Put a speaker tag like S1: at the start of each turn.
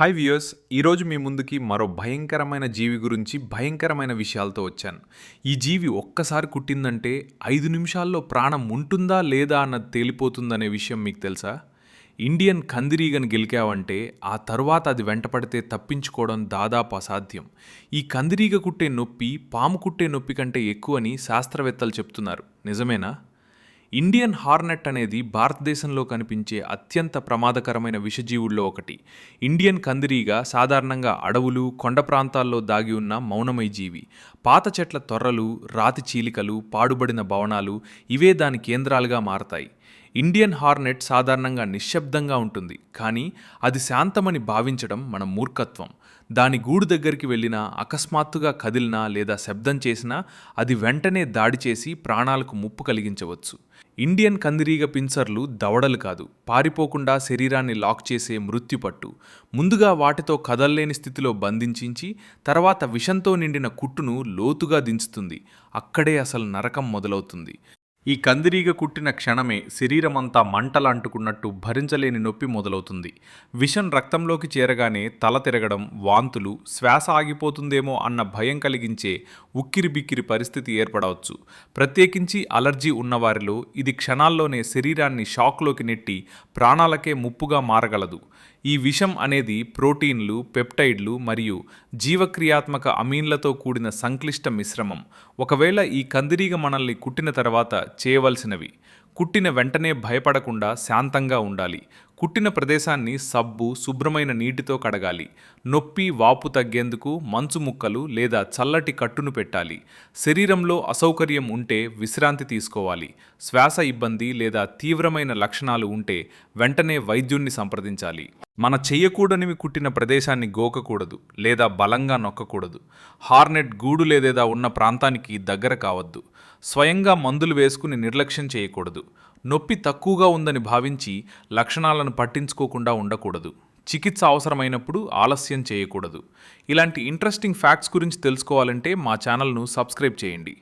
S1: Hi viewers ఈరోజు మీ ముందుకి మరో భయంకరమైన జీవి గురించి భయంకరమైన విషయాలతో వచ్చాను. ఈ జీవి ఒక్కసారి కుట్టిందంటే ఐదు నిమిషాల్లో ప్రాణం ఉంటుందా లేదా అన్నది తేలిపోతుందనే విషయం మీకు తెలుసా? ఇండియన్ కందిరీగను గెలికావంటే ఆ తర్వాత అది వెంటపడితే తప్పించుకోవడం దాదాపు అసాధ్యం. ఈ కందిరీగ కుట్టే నొప్పి పాము కుట్టే నొప్పి కంటే ఎక్కువని శాస్త్రవేత్తలు చెప్తున్నారు. నిజమేనా? ఇండియన్ హార్నెట్ అనేది భారతదేశంలో కనిపించే అత్యంత ప్రమాదకరమైన విషజీవుల్లో ఒకటి. ఇండియన్ కందిరీగా సాధారణంగా అడవులు కొండ ప్రాంతాల్లో దాగి ఉన్న మౌనమై జీవి. పాత చెట్ల తొర్రలు రాతి చీలికలు పాడుబడిన భవనాలు ఇవే దాని కేంద్రాలుగా మారతాయి. ఇండియన్ హార్నెట్ సాధారణంగా నిశ్శబ్దంగా ఉంటుంది కానీ అది శాంతమని భావించడం మన మూర్ఖత్వం. దాని గూడు దగ్గరికి వెళ్ళినా అకస్మాత్తుగా కదిలినా లేదా శబ్దం చేసినా అది వెంటనే దాడి చేసి ప్రాణాలకు ముప్పు కలిగించవచ్చు. ఇండియన్ కందిరీగ పిన్సర్లు దవడలు కాదు పారిపోకుండా శరీరాన్ని లాక్ చేసే మృత్యుపట్టు ముందుగా వాటితో కదల్లేని స్థితిలో బంధించి తర్వాత విషంతో నిండిన కుట్టును లోతుగా దించుతుంది. అక్కడే అసలు నరకం మొదలవుతుంది. ఈ కందిరీగ కుట్టిన క్షణమే శరీరమంతా మంటలు అంటుకున్నట్టు భరించలేని నొప్పి మొదలవుతుంది. విషం రక్తంలోకి చేరగానే తల తిరగడం వాంతులు శ్వాస ఆగిపోతుందేమో అన్న భయం కలిగించే ఉక్కిరి బిక్కిరి పరిస్థితి ఏర్పడవచ్చు. ప్రత్యేకించి అలర్జీ ఉన్నవారిలో ఇది క్షణాల్లోనే శరీరాన్ని షాక్లోకి నెట్టి ప్రాణాలకే ముప్పుగా మారగలదు. ఈ విషం అనేది ప్రోటీన్లు పెప్టైడ్లు మరియు జీవక్రియాత్మక అమీన్లతో కూడిన సంక్లిష్ట మిశ్రమం. ఒకవేళ ఈ కందిరీగ మనల్ని కుట్టిన తర్వాత చేయవలసినవి. కుట్టిన వెంటనే భయపడకుండా శాంతంగా ఉండాలి. కుట్టిన ప్రదేశాన్ని సబ్బు శుభ్రమైన నీటితో కడగాలి. నొప్పి వాపు తగ్గేందుకు మంచు ముక్కలు లేదా చల్లటి కట్టును పెట్టాలి. శరీరంలో అసౌకర్యం ఉంటే విశ్రాంతి తీసుకోవాలి. శ్వాస ఇబ్బంది లేదా తీవ్రమైన లక్షణాలు ఉంటే వెంటనే వైద్యుణ్ణి సంప్రదించాలి. మన చెయ్యకూడనివి కుట్టిన ప్రదేశాన్ని గోకకూడదు లేదా బలంగా నొక్కకూడదు. హార్నెట్ గూడు లేదేదా ఉన్న ప్రాంతానికి దగ్గర కావద్దు. స్వయంగా మందులు వేసుకుని నిర్లక్ష్యం చేయకూడదు. నొప్పి తక్కువగా ఉందని భావించి లక్షణాలను పట్టించుకోకుండా ఉండకూడదు. చికిత్స అవసరమైనప్పుడు ఆలస్యం చేయకూడదు. ఇలాంటి ఇంట్రెస్టింగ్ ఫ్యాక్ట్స్ గురించి తెలుసుకోవాలంటే మా ఛానల్ను సబ్స్క్రైబ్ చేయండి.